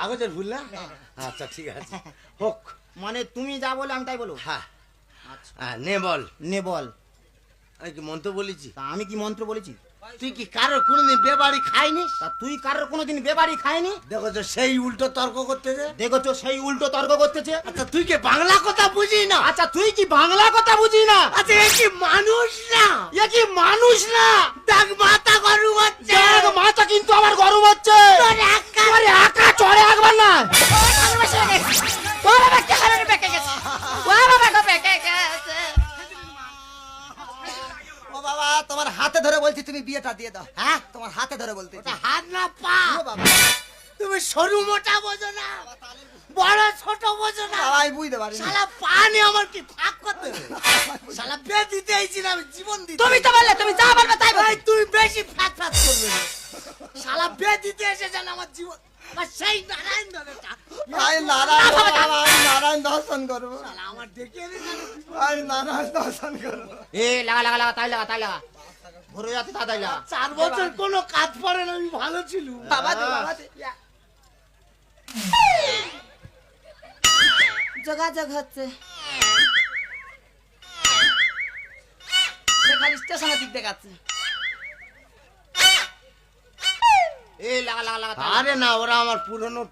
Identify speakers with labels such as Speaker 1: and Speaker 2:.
Speaker 1: কাগজের ভুল না? আচ্ছা ঠিক আছে। হোক।
Speaker 2: মানে তুমি যা বলে আমি তাই
Speaker 1: হ্যাঁ।
Speaker 2: আচ্ছা।
Speaker 1: হ্যাঁ, নে বল।
Speaker 2: নে বল।
Speaker 1: আমি কি মন্ত্র বলেছি?
Speaker 2: আমি কি মন্ত্র বলেছি?
Speaker 1: তুই কি কারও কোনোদিন বেবাড়ি খাইনিস
Speaker 2: তা তুই কারোর কোনোদিন বেবাড়ি খায়নি
Speaker 1: দেখো তো সেই উল্টো তর্ক করতেছে?
Speaker 2: দেখেছ সেই উল্টো তর্ক করতেছে?
Speaker 1: আচ্ছা তুই কি বাংলা কথা বুঝি না?
Speaker 2: আচ্ছা তুই কি বাংলা কথা বুঝি না?
Speaker 1: আচ্ছা এ কি মানুষ না?
Speaker 2: এ কি মানুষ না?
Speaker 1: দেখ মাথা গরম হচ্ছে।
Speaker 2: দেখ মাথা কিন্তু আমার গরম হচ্ছে।
Speaker 3: তোমার হাতে ধরে বলছি তুমি বিয়েটা দিয়ে দাও। হ্যাঁ? তোমার হাতে ধরে বলতে
Speaker 1: হাত না পা। তুমি সরু মোটা বোঝো না। বড় ছোট বোঝো না।
Speaker 3: আমি বুঝতে পারি
Speaker 1: শালা পা নিয়ে আমার কি ফাঁক করতে শালা বে দিতে আইছিলাম জীবন দিতে
Speaker 2: তুমি তো বললে তুমি যা বলবে তাই
Speaker 1: ভাই তুমি বেশি ফ্যাট ফ্যাট করবে না। শালা বে দিতে এসেছেন আমার জীবন আমার সেই নারায়ণ দাদাটা
Speaker 3: নারায়ণ নারায়ণ দর্শন করব।
Speaker 1: আমার ডেকে
Speaker 3: আমি নারায়ণ দর্শন করব।
Speaker 2: এ লাগা লাগা লাগা তাই লাগা তাই লাগা। ঘুরে যাচ্ছে তা তাই লাগা।
Speaker 1: চার বছর কোনো কাজ পড়ে না আমি ভালো ছিল
Speaker 3: বাবা দে, বাবা দে।
Speaker 4: যোগাযোগ হচ্ছে। সে স্টেশনের দিক দেখাচ্ছে।
Speaker 2: এ লাগা লাগা লাগা লাগা।
Speaker 1: আরে না ওরা আমার পুরনো